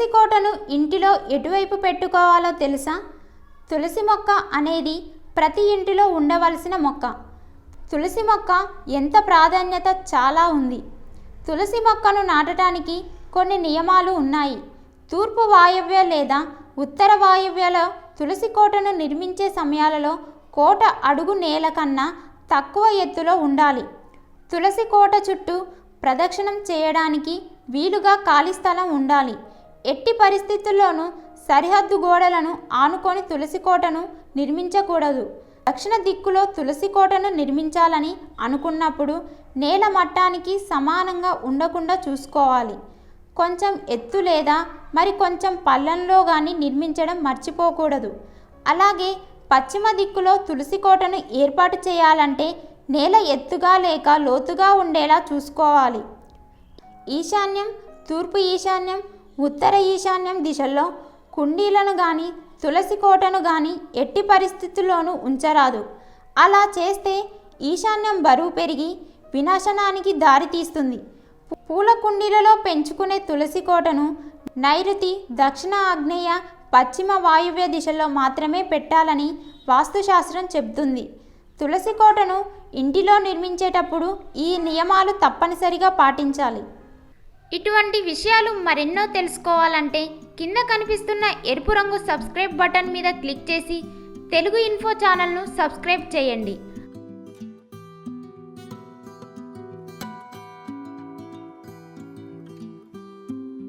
తులసి కోటను ఇంటిలో ఎటువైపు పెట్టుకోవాలో తెలుసా? తులసి మొక్క అనేది ప్రతి ఇంటిలో ఉండవలసిన మొక్క. తులసి మొక్క ఎంత ప్రాధాన్యత చాలా ఉంది. తులసి మొక్కను నాటడానికి కొన్ని నియమాలు ఉన్నాయి. తూర్పు వాయువ్య లేదా ఉత్తర వాయవ్యలో తులసి కోటను నిర్మించే సమయాలలో కోట అడుగు నేల కన్నా తక్కువ ఎత్తులో ఉండాలి. తులసి కోట చుట్టూ ప్రదక్షిణం చేయడానికి వీలుగా ఖాళీ స్థలం ఉండాలి. ఎట్టి పరిస్థితుల్లోనూ సరిహద్దు గోడలను ఆనుకొని తులసి కోటను నిర్మించకూడదు. దక్షిణ దిక్కులో తులసి కోటను నిర్మించాలని అనుకున్నప్పుడు నేల మట్టానికి సమానంగా ఉండకుండా చూసుకోవాలి. కొంచెం ఎత్తు లేదా మరి కొంచెం పల్లంలో కానీ నిర్మించడం మర్చిపోకూడదు. అలాగే పశ్చిమ దిక్కులో తులసి కోటను ఏర్పాటు చేయాలంటే నేల ఎత్తుగా లేక లోతుగా ఉండేలా చూసుకోవాలి. ఈశాన్యం తూర్పు ఈశాన్యం ఉత్తర ఈశాన్యం దిశల్లో కుండీలను కానీ తులసి కోటను కానీ ఎట్టి పరిస్థితుల్లోనూ ఉంచరాదు. అలా చేస్తే ఈశాన్యం బరువు పెరిగి వినాశనానికి దారితీస్తుంది పూల కుండీలలో పెంచుకునే తులసి కోటను నైరుతి దక్షిణ ఆగ్నేయ పశ్చిమ వాయువ్య దిశలో మాత్రమే పెట్టాలని వాస్తుశాస్త్రం చెబుతుంది. తులసి కోటను ఇంటిలో నిర్మించేటప్పుడు ఈ నియమాలు తప్పనిసరిగా పాటించాలి. ఇటువంటి విషయాలు మరెన్నో తెలుసుకోవాలంటే కింద కనిపిస్తున్న ఎరుపు రంగు సబ్స్క్రైబ్ బటన్ మీద క్లిక్ చేసి తెలుగు ఇన్ఫో ఛానల్ను సబ్స్క్రైబ్ చేయండి.